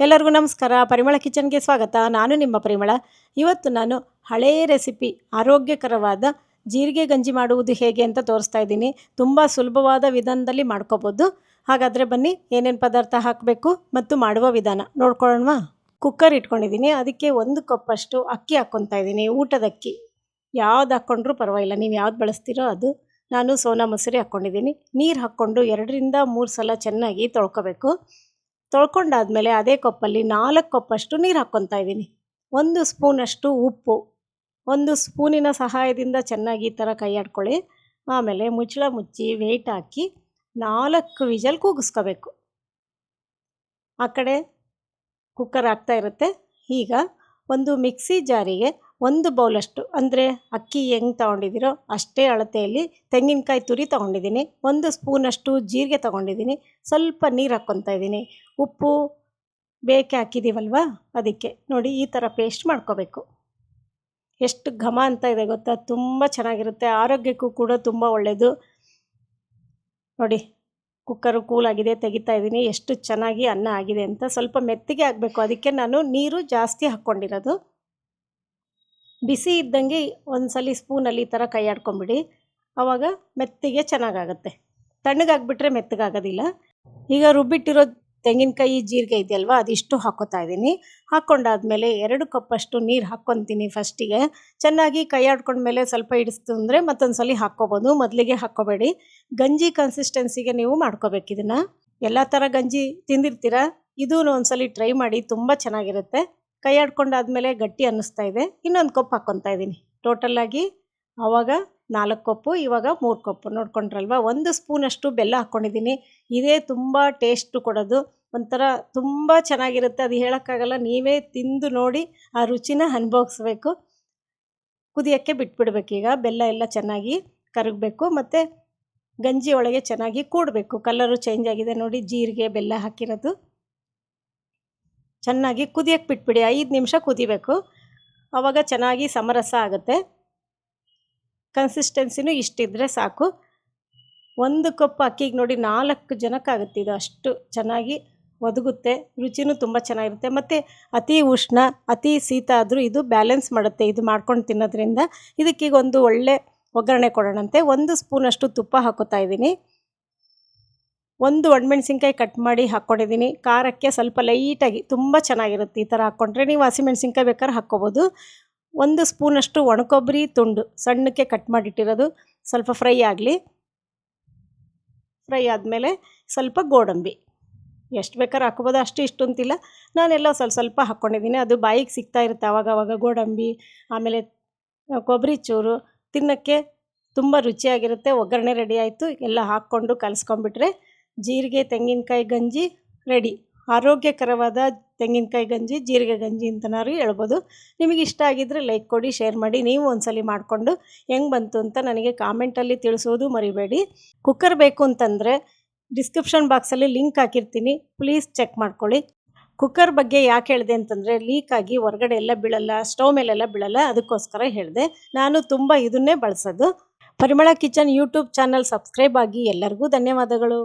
ಎಲ್ಲರಿಗೂ ನಮಸ್ಕಾರ. ಪರಿಮಳ ಕಿಚನ್ಗೆ ಸ್ವಾಗತ. ನಾನು ನಿಮ್ಮ ಪರಿಮಳ. ಇವತ್ತು ನಾನು ಹಳೆಯ ರೆಸಿಪಿ, ಆರೋಗ್ಯಕರವಾದ ಜೀರಿಗೆ ಗಂಜಿ ಮಾಡುವುದು ಹೇಗೆ ಅಂತ ತೋರಿಸ್ತಾ ಇದ್ದೀನಿ. ತುಂಬ ಸುಲಭವಾದ ವಿಧಾನದಲ್ಲಿ ಮಾಡ್ಕೋಬೋದು. ಹಾಗಾದರೆ ಬನ್ನಿ, ಏನೇನು ಪದಾರ್ಥ ಹಾಕಬೇಕು ಮತ್ತು ಮಾಡುವ ವಿಧಾನ. ನೋಡ್ಕೊಳ್ಳೋಣ ಕುಕ್ಕರ್ ಇಟ್ಕೊಂಡಿದ್ದೀನಿ. ಅದಕ್ಕೆ ಒಂದು ಕಪ್ಪಷ್ಟು ಅಕ್ಕಿ ಹಾಕ್ಕೊತಾ ಇದ್ದೀನಿ. ಊಟದ ಅಕ್ಕಿ. ಯಾವ್ದು ಹಾಕ್ಕೊಂಡ್ರೂ ಪರವಾಗಿಲ್ಲ. ನೀವು ಯಾವ್ದು ಬಳಸ್ತೀರೋ ಅದು. ನಾನು ಸೋನಾ ಮೊಸರಿ ಹಾಕ್ಕೊಂಡಿದ್ದೀನಿ. ನೀರು ಹಾಕ್ಕೊಂಡು ಎರಡರಿಂದ ಮೂರು ಸಲ ಚೆನ್ನಾಗಿ ತೊಳ್ಕೊಬೇಕು. ತೊಳ್ಕೊಂಡಾದ್ಮೇಲೆ ಅದೇ ಕಪ್ಪಲ್ಲಿ ನಾಲ್ಕು ಕಪ್ಪಷ್ಟು ನೀರು ಹಾಕ್ಕೊತಾ ಇದ್ದೀನಿ. ಒಂದು ಸ್ಪೂನಷ್ಟು ಉಪ್ಪು, ಒಂದು ಸ್ಪೂನಿನ ಸಹಾಯದಿಂದ ಚೆನ್ನಾಗಿ ಈ ಥರ ಕೈ ಆಡ್ಕೊಳ್ಳಿ. ಆಮೇಲೆ ಮುಚ್ಚಳ ಮುಚ್ಚಿ ವೆಯ್ಟ್ ಹಾಕಿ ನಾಲ್ಕು ವಿಜಲ್ ಕೂಗಿಸ್ಕೋಬೇಕು. ಆ ಕಡೆ ಕುಕ್ಕರ್ ಆಗ್ತಾ ಇರುತ್ತೆ. ಈಗ ಒಂದು ಮಿಕ್ಸಿ ಜಾರಿಗೆ ಒಂದು ಬೌಲಷ್ಟು ಅಂದರೆ ಅಕ್ಕಿ ಹೆಂಗೆ ತೊಗೊಂಡಿದ್ದೀರೋ ಅಷ್ಟೇ ಅಳತೆಯಲ್ಲಿ ತೆಂಗಿನಕಾಯಿ ತುರಿ ತೊಗೊಂಡಿದ್ದೀನಿ. ಒಂದು ಸ್ಪೂನಷ್ಟು ಜೀರಿಗೆ ತೊಗೊಂಡಿದ್ದೀನಿ. ಸ್ವಲ್ಪ ನೀರು ಹಾಕ್ಕೊತಾ ಇದ್ದೀನಿ. ಉಪ್ಪು ಬೇಕೆ ಹಾಕಿದ್ದೀವಲ್ವ ಅದಕ್ಕೆ ನೋಡಿ ಈ ಥರ ಪೇಸ್ಟ್ ಮಾಡ್ಕೋಬೇಕು. ಎಷ್ಟು ಘಮ ಅಂತ ಇದೆ ಗೊತ್ತಾ? ತುಂಬ ಚೆನ್ನಾಗಿರುತ್ತೆ. ಆರೋಗ್ಯಕ್ಕೂ ಕೂಡ ತುಂಬ ಒಳ್ಳೆಯದು ನೋಡಿ ಕುಕ್ಕರು ಕೂಲಾಗಿದೆ ತೆಗಿತಾ ಇದ್ದೀನಿ. ಎಷ್ಟು ಚೆನ್ನಾಗಿ ಅನ್ನ ಆಗಿದೆ ಅಂತ ಸ್ವಲ್ಪ ಮೆತ್ತಿಗೆ ಆಗಬೇಕು ಅದಕ್ಕೆ ನಾನು ನೀರು ಜಾಸ್ತಿ ಹಾಕ್ಕೊಂಡಿರೋದು. ಬಿಸಿ ಇದ್ದಂಗೆ ಒಂದು ಸಲ ಸ್ಪೂನಲ್ಲಿ ಈ ಥರ ಕೈ ಆಡ್ಕೊಂಬಿಡಿ. ಆವಾಗ ಮೆತ್ತಿಗೆ ಚೆನ್ನಾಗಾಗುತ್ತೆ. ತಣ್ಣಗಾಗ್ಬಿಟ್ರೆ ಮೆತ್ತಗಾಗೋದಿಲ್ಲ. ಈಗ ರುಬ್ಬಿಟ್ಟಿರೋ ತೆಂಗಿನಕಾಯಿ ಜೀರಿಗೆ ಇದೆಯಲ್ವ, ಅದಿಷ್ಟು ಹಾಕೋತಾ ಇದ್ದೀನಿ. ಹಾಕ್ಕೊಂಡಾದ್ಮೇಲೆ ಎರಡು ಕಪ್ಪಷ್ಟು ನೀರು ಹಾಕ್ಕೊತೀನಿ ಫಸ್ಟಿಗೆ. ಚೆನ್ನಾಗಿ ಕೈ ಆಡ್ಕೊಂಡ್ಮೇಲೆ ಸ್ವಲ್ಪ ಹಿಡಿಸ್ತು ಅಂದರೆ ಮತ್ತೊಂದು ಸಲ ಹಾಕ್ಕೋಬೋದು. ಮೊದಲಿಗೆ ಹಾಕ್ಕೋಬೇಡಿ. ಗಂಜಿ ಕನ್ಸಿಸ್ಟೆನ್ಸಿಗೆ ನೀವು ಮಾಡ್ಕೋಬೇಕು ಇದನ್ನು. ಎಲ್ಲ ಥರ ಗಂಜಿ ತಿಂದಿರ್ತೀರ? ಇದೂ ಒಂದ್ಸಲಿ ಟ್ರೈ ಮಾಡಿ, ತುಂಬ ಚೆನ್ನಾಗಿರುತ್ತೆ. ಕೈ ಆಡ್ಕೊಂಡಾದ್ಮೇಲೆ ಗಟ್ಟಿ ಅನ್ನಿಸ್ತಾ ಇದೆ. ಇನ್ನೊಂದು ಕಪ್ ಹಾಕ್ಕೊತಾ ಇದ್ದೀನಿ ಟೋಟಲಾಗಿ ಆವಾಗ ನಾಲ್ಕು ಕಪ್ಪು, ಇವಾಗ ಮೂರು ಕಪ್ಪು. ನೋಡ್ಕೊಂಡ್ರಲ್ವ? ಒಂದು ಸ್ಪೂನಷ್ಟು ಬೆಲ್ಲ ಹಾಕ್ಕೊಂಡಿದ್ದೀನಿ ಇದೇ ತುಂಬ ಟೇಸ್ಟು ಕೊಡೋದು. ಒಂಥರ ತುಂಬ ಚೆನ್ನಾಗಿರುತ್ತೆ. ಅದು ಹೇಳೋಕ್ಕಾಗಲ್ಲ. ನೀವೇ ತಿಂದು ನೋಡಿ ಆ ರುಚಿನ ಅನುಭವಿಸ್ಬೇಕು. ಕುದಿಯೋಕ್ಕೆ ಬಿಟ್ಬಿಡ್ಬೇಕೀಗ ಬೆಲ್ಲ ಎಲ್ಲ ಚೆನ್ನಾಗಿ ಕರಗಬೇಕು. ಮತ್ತು ಗಂಜಿ ಒಳಗೆ ಚೆನ್ನಾಗಿ ಕೂಡಬೇಕು. ಕಲರು ಚೇಂಜ್ ಆಗಿದೆ ನೋಡಿ. ಜೀರಿಗೆ, ಬೆಲ್ಲ ಹಾಕಿರೋದು. ಚೆನ್ನಾಗಿ ಕುದಿಯೋಕ್ಕೆ ಬಿಟ್ಬಿಡಿ, ಐದು ನಿಮಿಷ ಕುದಿಬೇಕು. ಆವಾಗ ಚೆನ್ನಾಗಿ ಸಮರಸ ಆಗುತ್ತೆ. ಕನ್ಸಿಸ್ಟೆನ್ಸಿನೂ ಇಷ್ಟಿದ್ರೆ ಸಾಕು. ಒಂದು ಕಪ್ ಅಕ್ಕಿಗೆ ನೋಡಿ ನಾಲ್ಕು ಜನಕ್ಕಾಗುತ್ತೆ ಇದು ಅಷ್ಟು ಚೆನ್ನಾಗಿ ಒದಗುತ್ತೆ. ರುಚಿನೂ ತುಂಬ ಚೆನ್ನಾಗಿರುತ್ತೆ. ಮತ್ತು ಅತಿ ಉಷ್ಣ, ಅತಿ ಶೀತ ಆದರೂ ಇದು ಬ್ಯಾಲೆನ್ಸ್ ಮಾಡುತ್ತೆ ಇದು ಮಾಡ್ಕೊಂಡು ತಿನ್ನೋದ್ರಿಂದ. ಇದಕ್ಕೀಗ ಒಂದು ಒಳ್ಳೆ ಒಗ್ಗರಣೆ ಕೊಡೋಣಂತೆ. ಒಂದು ಸ್ಪೂನಷ್ಟು ತುಪ್ಪ ಹಾಕೋತಾ ಇದ್ದೀನಿ. ಒಂದು ಒಣಮೆಣ್ಸಿನ್ಕಾಯಿ ಕಟ್ ಮಾಡಿ ಹಾಕ್ಕೊಂಡಿದ್ದೀನಿ. ಖಾರಕ್ಕೆ ಸ್ವಲ್ಪ ಲೈಟಾಗಿ ತುಂಬ ಚೆನ್ನಾಗಿರುತ್ತೆ ಈ ಥರ ಹಾಕ್ಕೊಂಡ್ರೆ. ನೀವು ಹಸಿಮೆಣ್ಸಿನ್ಕಾಯಿ ಬೇಕಾದ್ರೆ ಹಾಕ್ಕೋಬೋದು. ಒಂದು ಸ್ಪೂನಷ್ಟು ಒಣಕೊಬ್ಬರಿ ತುಂಡು ಸಣ್ಣಕ್ಕೆ ಕಟ್ ಮಾಡಿಟ್ಟಿರೋದು ಸ್ವಲ್ಪ ಫ್ರೈ ಆಗಲಿ. ಫ್ರೈ ಆದಮೇಲೆ ಸ್ವಲ್ಪ ಗೋಡಂಬಿ. ಎಷ್ಟು ಬೇಕಾದ್ರೆ ಹಾಕ್ಕೋಬೋದು. ಅಷ್ಟು ಇಷ್ಟು ಅಂತಿಲ್ಲ ನಾನೆಲ್ಲ ಸ್ವಲ್ಪ ಸ್ವಲ್ಪ ಹಾಕ್ಕೊಂಡಿದ್ದೀನಿ. ಅದು ಬಾಯಿಗೆ ಸಿಗ್ತಾ ಇರುತ್ತೆ ಆವಾಗ ಆವಾಗ ಗೋಡಂಬಿ, ಆಮೇಲೆ ಕೊಬ್ಬರಿ ಚೂರು ತಿನ್ನೋಕ್ಕೆ ತುಂಬ ರುಚಿಯಾಗಿರುತ್ತೆ. ಒಗ್ಗರಣೆ ರೆಡಿ ಆಯಿತು. ಎಲ್ಲ ಹಾಕ್ಕೊಂಡು ಕಲಿಸ್ಕೊಂಬಿಟ್ರೆ ಜೀರಿಗೆ, ತೆಂಗಿನಕಾಯಿ, ಗಂಜಿ ರೆಡಿ. ಆರೋಗ್ಯಕರವಾದ ತೆಂಗಿನಕಾಯಿ, ಗಂಜಿ, ಜೀರಿಗೆ, ಗಂಜಿ ಅಂತನಾರು ಹೇಳ್ಬೋದು. ನಿಮಗೆ ಇಷ್ಟ ಆಗಿದ್ದರೆ ಲೈಕ್ ಕೊಡಿ, ಶೇರ್ ಮಾಡಿ, ನೀವು ಒಂದ್ಸಲಿ ಮಾಡಿಕೊಂಡು ಹೆಂಗೆ ಬಂತು ಅಂತ ನನಗೆ ಕಾಮೆಂಟಲ್ಲಿ ತಿಳಿಸೋದು ಮರಿಬೇಡಿ. ಕುಕ್ಕರ್ ಬೇಕು ಅಂತಂದರೆ ಡಿಸ್ಕ್ರಿಪ್ಷನ್ ಬಾಕ್ಸಲ್ಲಿ ಲಿಂಕ್ ಹಾಕಿರ್ತೀನಿ. ಪ್ಲೀಸ್ ಚೆಕ್ ಮಾಡ್ಕೊಳ್ಳಿ. ಕುಕ್ಕರ್ ಬಗ್ಗೆ ಯಾಕೆ ಹೇಳಿದೆ ಅಂತಂದರೆ ಲೀಕಾಗಿ ಹೊರಗಡೆ ಎಲ್ಲ ಬೀಳಲ್ಲ ಸ್ಟವ್ ಮೇಲೆಲ್ಲ ಬೀಳಲ್ಲ, ಅದಕ್ಕೋಸ್ಕರ ಹೇಳಿದೆ. ನಾನು ತುಂಬ ಇದನ್ನೇ ಬಳಸೋದು. ಪರಿಮಳ ಕಿಚನ್ ಯೂಟ್ಯೂಬ್ ಚಾನಲ್ ಸಬ್ಸ್ಕ್ರೈಬ್ ಆಗಿ ಎಲ್ಲರಿಗೂ ಧನ್ಯವಾದಗಳು.